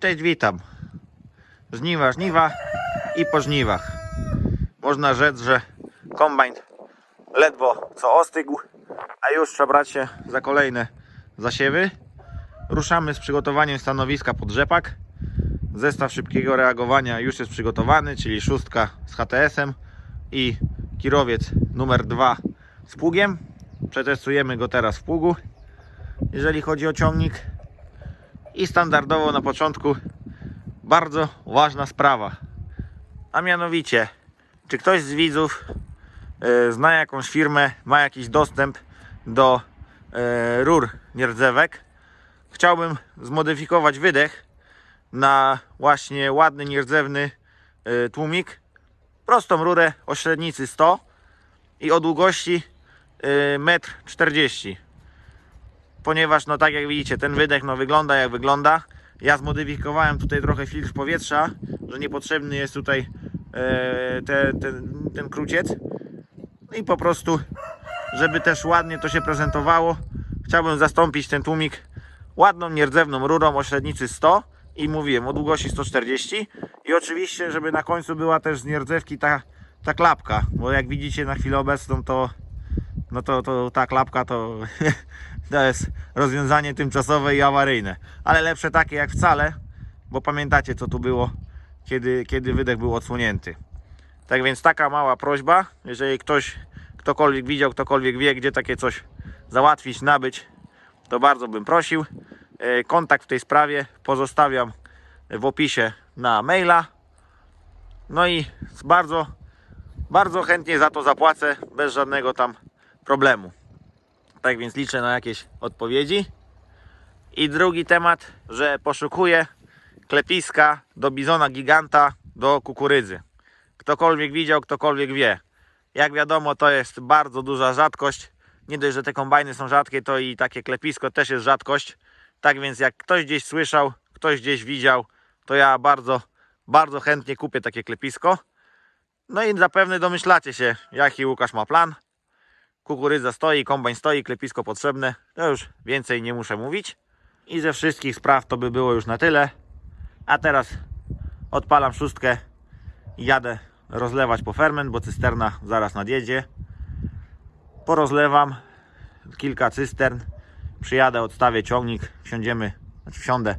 Cześć, witam. Żniwa, żniwa i po żniwach. Można rzec, że kombajn ledwo co ostygł, a już trzeba brać się za kolejne zasiewy. Ruszamy z przygotowaniem stanowiska pod rzepak. Zestaw szybkiego reagowania już jest przygotowany, czyli szóstka z HTS-em i kirowiec numer 2 z pługiem. Przetestujemy go teraz w pługu, jeżeli chodzi o ciągnik. I standardowo na początku bardzo ważna sprawa. A mianowicie, czy ktoś z widzów e, zna jakąś firmę, ma jakiś dostęp do e, rur nierdzewek? Chciałbym zmodyfikować wydech na właśnie ładny, nierdzewny e, tłumik. Prostą rurę o średnicy 100 i o długości e, 1,40 m ponieważ no tak jak widzicie ten wydech no wygląda jak wygląda. Ja zmodyfikowałem tutaj trochę filtr powietrza że niepotrzebny jest tutaj e, te, ten, ten kruciec. No i po prostu żeby też ładnie to się prezentowało chciałbym zastąpić ten tłumik ładną nierdzewną rurą o średnicy 100 i mówiłem o długości 140 i oczywiście żeby na końcu była też z nierdzewki ta, ta klapka bo jak widzicie na chwilę obecną to no to, to ta klapka to, to jest rozwiązanie tymczasowe i awaryjne. Ale lepsze takie jak wcale, bo pamiętacie co tu było, kiedy, kiedy wydech był odsłonięty. Tak więc taka mała prośba, jeżeli ktoś, ktokolwiek widział, ktokolwiek wie, gdzie takie coś załatwić, nabyć, to bardzo bym prosił. E, Kontakt w tej sprawie pozostawiam w opisie na maila. No i bardzo, bardzo chętnie za to zapłacę, bez żadnego tam problemu. Tak więc liczę na jakieś odpowiedzi. I drugi temat, że poszukuję klepiska do bizona giganta do kukurydzy. Ktokolwiek widział, ktokolwiek wie. Jak wiadomo, to jest bardzo duża rzadkość. Nie dość, że te kombajny są rzadkie, to i takie klepisko też jest rzadkość. Tak więc jak ktoś gdzieś słyszał, ktoś gdzieś widział, to ja bardzo, bardzo chętnie kupię takie klepisko. No i zapewne domyślacie się, jaki Łukasz ma plan kukurydza stoi, kombajn stoi, klepisko potrzebne. To już więcej nie muszę mówić. I ze wszystkich spraw to by było już na tyle. A teraz odpalam szóstkę i jadę rozlewać po ferment, bo cysterna zaraz nadjedzie. Porozlewam kilka cystern. Przyjadę, odstawię ciągnik, wsiądziemy, znaczy wsiądę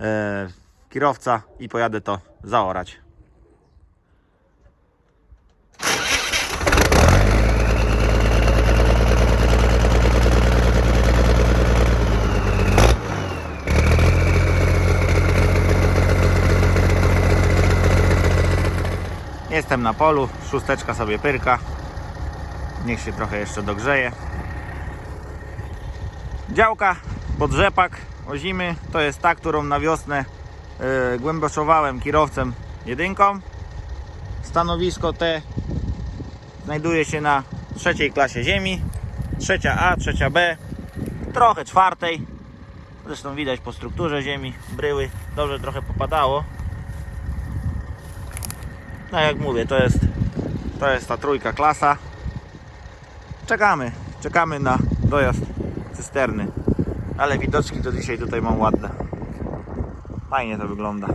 e, kierowca i pojadę to zaorać. Jestem na polu, szósteczka sobie pyrka. Niech się trochę jeszcze dogrzeje. Działka pod rzepak o zimy to jest ta, którą na wiosnę yy, głęboszowałem kierowcem jedynką. Stanowisko te znajduje się na trzeciej klasie ziemi. Trzecia A, trzecia B, trochę czwartej. Zresztą widać po strukturze ziemi, bryły dobrze trochę popadało. No jak mówię, to jest, to jest ta trójka klasa. Czekamy, czekamy na dojazd cysterny. Ale widoczki to dzisiaj tutaj mam ładne. Fajnie to wygląda.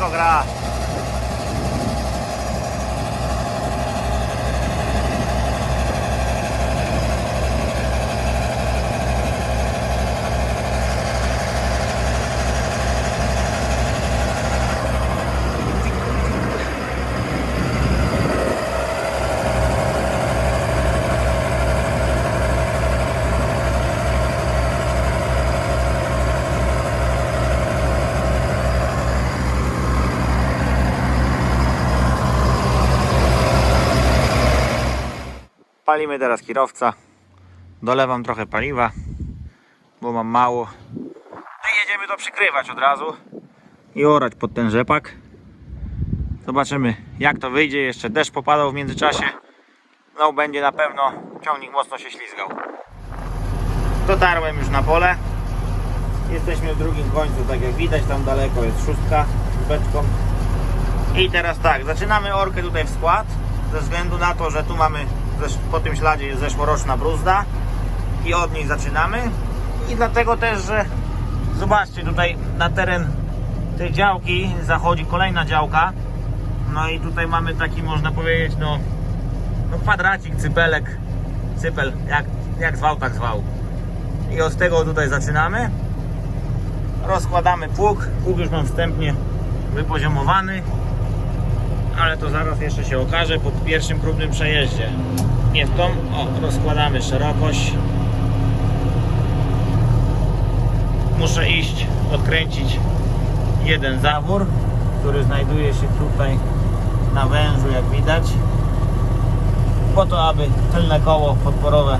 Wszystko gra. Palimy teraz kierowca. Dolewam trochę paliwa, bo mam mało. I jedziemy to przykrywać od razu i orać pod ten rzepak. Zobaczymy jak to wyjdzie. Jeszcze deszcz popadał w międzyczasie. No będzie na pewno ciągnik mocno się ślizgał. Dotarłem już na pole. Jesteśmy w drugim końcu, tak jak widać, tam daleko jest szóstka z beczką. I teraz tak, zaczynamy orkę tutaj w skład, ze względu na to, że tu mamy po tym śladzie jest zeszłoroczna bruzda i od niej zaczynamy. I dlatego też, że zobaczcie tutaj na teren tej działki zachodzi kolejna działka. No i tutaj mamy taki można powiedzieć no, no kwadracik, cypelek, cypel, jak, jak zwał tak zwał. I od tego tutaj zaczynamy. Rozkładamy pług. Pług już mam wstępnie wypoziomowany ale to zaraz jeszcze się okaże po pierwszym próbnym przejeździe. Nie w tą, o, rozkładamy szerokość. Muszę iść, odkręcić jeden zawór, który znajduje się tutaj na wężu, jak widać. Po to, aby tylne koło podporowe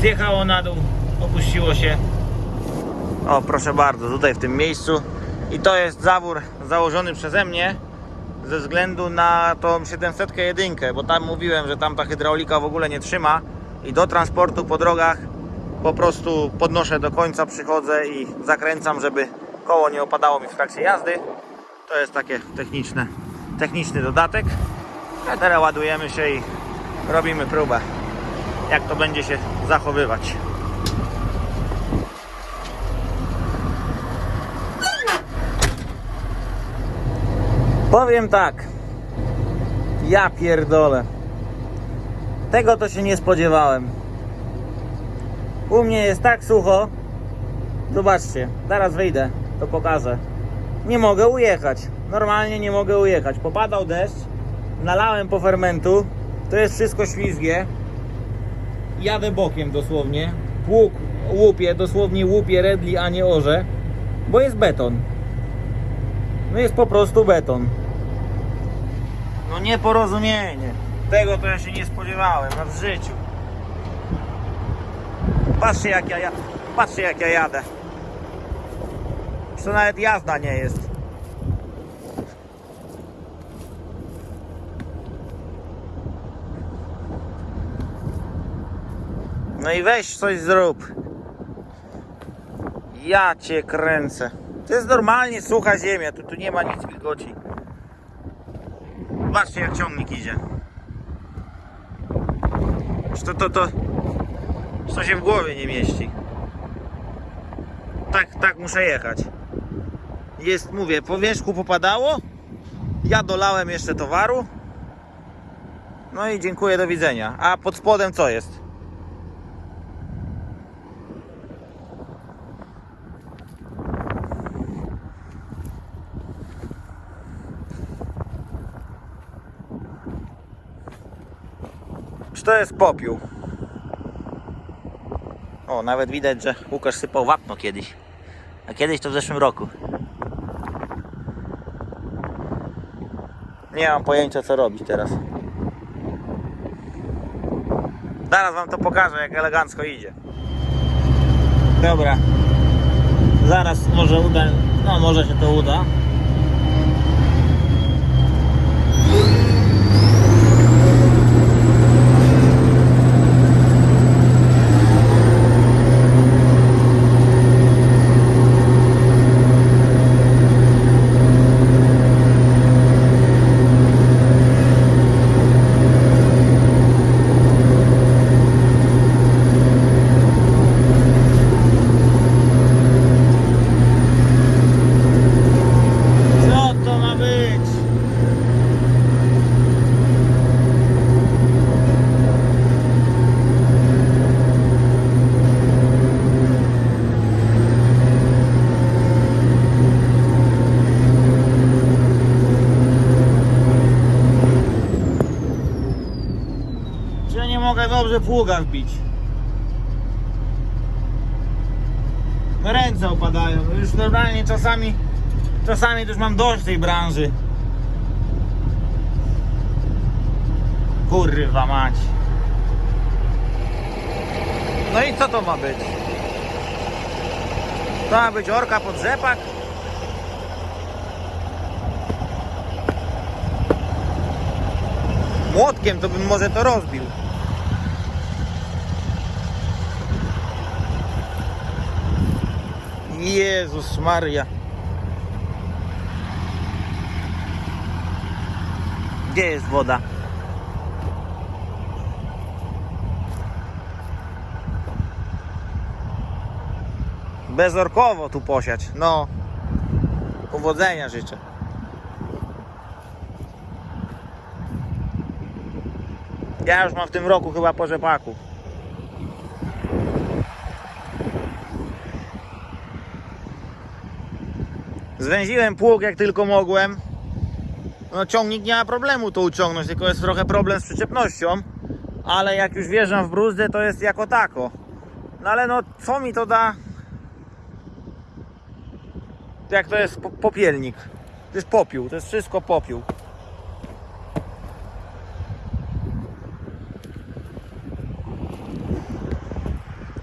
zjechało na dół, opuściło się. O, proszę bardzo, tutaj w tym miejscu. I to jest zawór założony przeze mnie ze względu na tą 700 jedynkę, bo tam mówiłem, że tam ta hydraulika w ogóle nie trzyma i do transportu po drogach po prostu podnoszę do końca, przychodzę i zakręcam, żeby koło nie opadało mi w trakcie jazdy. To jest takie techniczne, techniczny dodatek. A teraz ładujemy się i robimy próbę, jak to będzie się zachowywać. Powiem tak. Ja pierdolę. Tego to się nie spodziewałem. U mnie jest tak sucho. Zobaczcie, zaraz wyjdę, to pokażę. Nie mogę ujechać. Normalnie nie mogę ujechać. Popadał deszcz, nalałem po fermentu. To jest wszystko ślizgie. Jadę bokiem dosłownie. Pług łupie, dosłownie łupie redli, a nie orze. Bo jest beton. No jest po prostu beton. No nieporozumienie. Tego to ja się nie spodziewałem na w życiu. Patrzcie jak ja, ja patrzcie jak ja jadę. To nawet jazda nie jest. No i weź coś zrób. Ja cię kręcę. To jest normalnie sucha ziemia, tu, tu nie ma nic wilgoci. Patrzcie jak ciągnik idzie. To, to, to, to się w głowie nie mieści. Tak, tak muszę jechać. Jest, mówię, po wierzchu popadało. Ja dolałem jeszcze towaru. No i dziękuję, do widzenia. A pod spodem co jest? Czy to jest popiół? O, nawet widać, że Łukasz sypał wapno kiedyś. A kiedyś to w zeszłym roku. Nie mam pojęcia co robić teraz. Zaraz wam to pokażę jak elegancko idzie. Dobra. Zaraz może uda, no może się to uda. Może pługa wbić. Ręce opadają. Już normalnie czasami, czasami już mam dość tej branży. Kurwa mać. No i co to ma być? To ma być orka pod rzepak? Młotkiem to bym może to rozbił. Jezus Maria. Gdzie jest woda? Bezorkowo tu posiać. No. Powodzenia życzę. Ja już mam w tym roku chyba po rzepaku. Zwęziłem pług jak tylko mogłem. No ciągnik nie ma problemu to uciągnąć, tylko jest trochę problem z przyczepnością. Ale jak już wjeżdżam w bruzdę, to jest jako tako. No ale no, co mi to da? Jak to jest po- popielnik? To jest popiół, to jest wszystko popiół.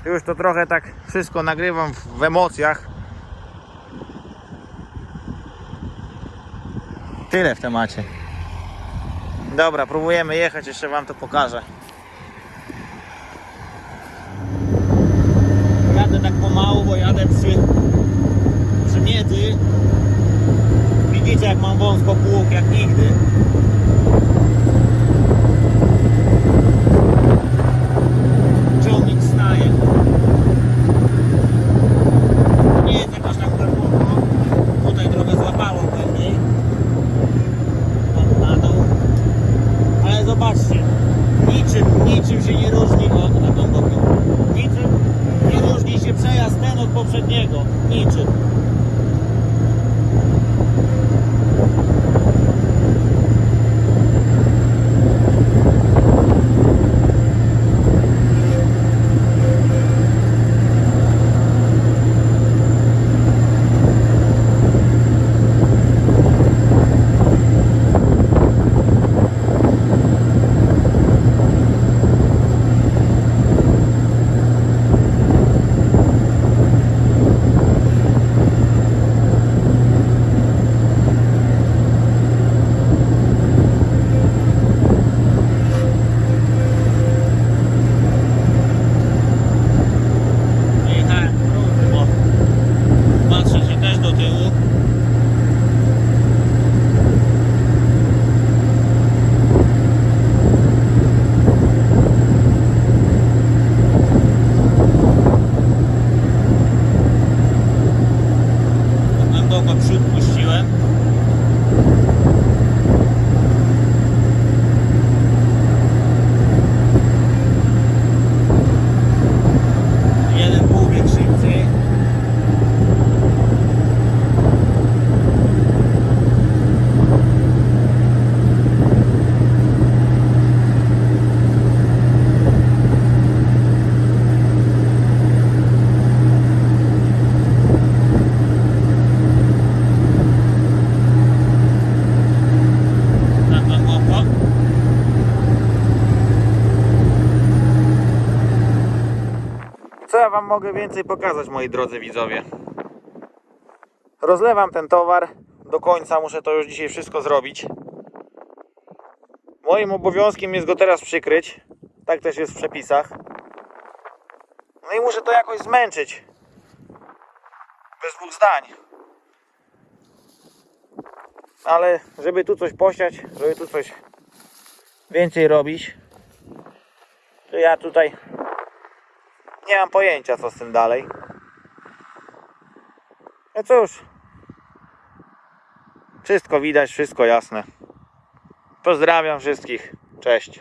Już to trochę tak wszystko nagrywam w emocjach. Tyle w temacie. Dobra, próbujemy jechać, jeszcze Wam to pokażę. Jadę tak pomału, bo jadę przy, przy miedzy. Widzicie jak mam wąsko pług, jak nigdy. Ciągnik staje. To nie jest jakaś tam głęboko. Tutaj drogę złapało pewniej. Tam na dół. Ale zobaczcie, niczym, niczym się nie różni od na głęboko. Niczym nie przejazd ten od poprzedniego. Niczym. Jechałem równy, bo patrzę się też do tyłu. Głęboko przód puściłem. Jeden półbieg szybciej. Tak głęboko. Co ja Wam mogę więcej pokazać, moi drodzy widzowie? Rozlewam ten towar do końca, muszę to już dzisiaj wszystko zrobić. Moim obowiązkiem jest go teraz przykryć. Tak też jest w przepisach. No i muszę to jakoś zmęczyć. Bez dwóch zdań. Ale żeby tu coś posiać, żeby tu coś więcej robić, to ja tutaj nie mam pojęcia co z tym dalej. No cóż. Wszystko widać, wszystko jasne. Pozdrawiam wszystkich. Cześć.